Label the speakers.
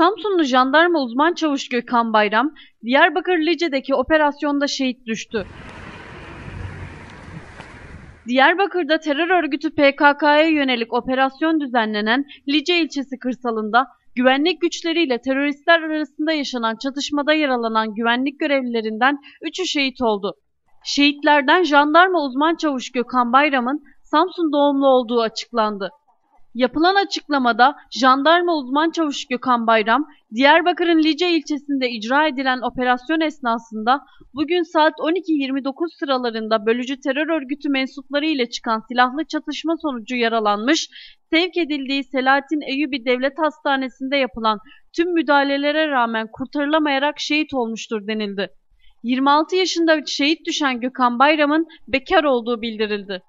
Speaker 1: Samsunlu jandarma uzman çavuş Gökhan Bayram, Diyarbakır Lice'deki operasyonda şehit düştü. Diyarbakır'da terör örgütü PKK'ya yönelik operasyon düzenlenen Lice ilçesi kırsalında güvenlik güçleriyle teröristler arasında yaşanan çatışmada yaralanan güvenlik görevlilerinden 3'ü şehit oldu. Şehitlerden jandarma uzman çavuş Gökhan Bayram'ın Samsun doğumlu olduğu açıklandı. Yapılan açıklamada jandarma uzman çavuş Gökhan Bayram, Diyarbakır'ın Lice ilçesinde icra edilen operasyon esnasında bugün saat 12.29 sıralarında bölücü terör örgütü mensupları ile çıkan silahlı çatışma sonucu yaralanmış, sevk edildiği Selahattin Eyyubi Devlet Hastanesi'nde yapılan tüm müdahalelere rağmen kurtarılamayarak şehit olmuştur denildi. 26 yaşında şehit düşen Gökhan Bayram'ın bekar olduğu bildirildi.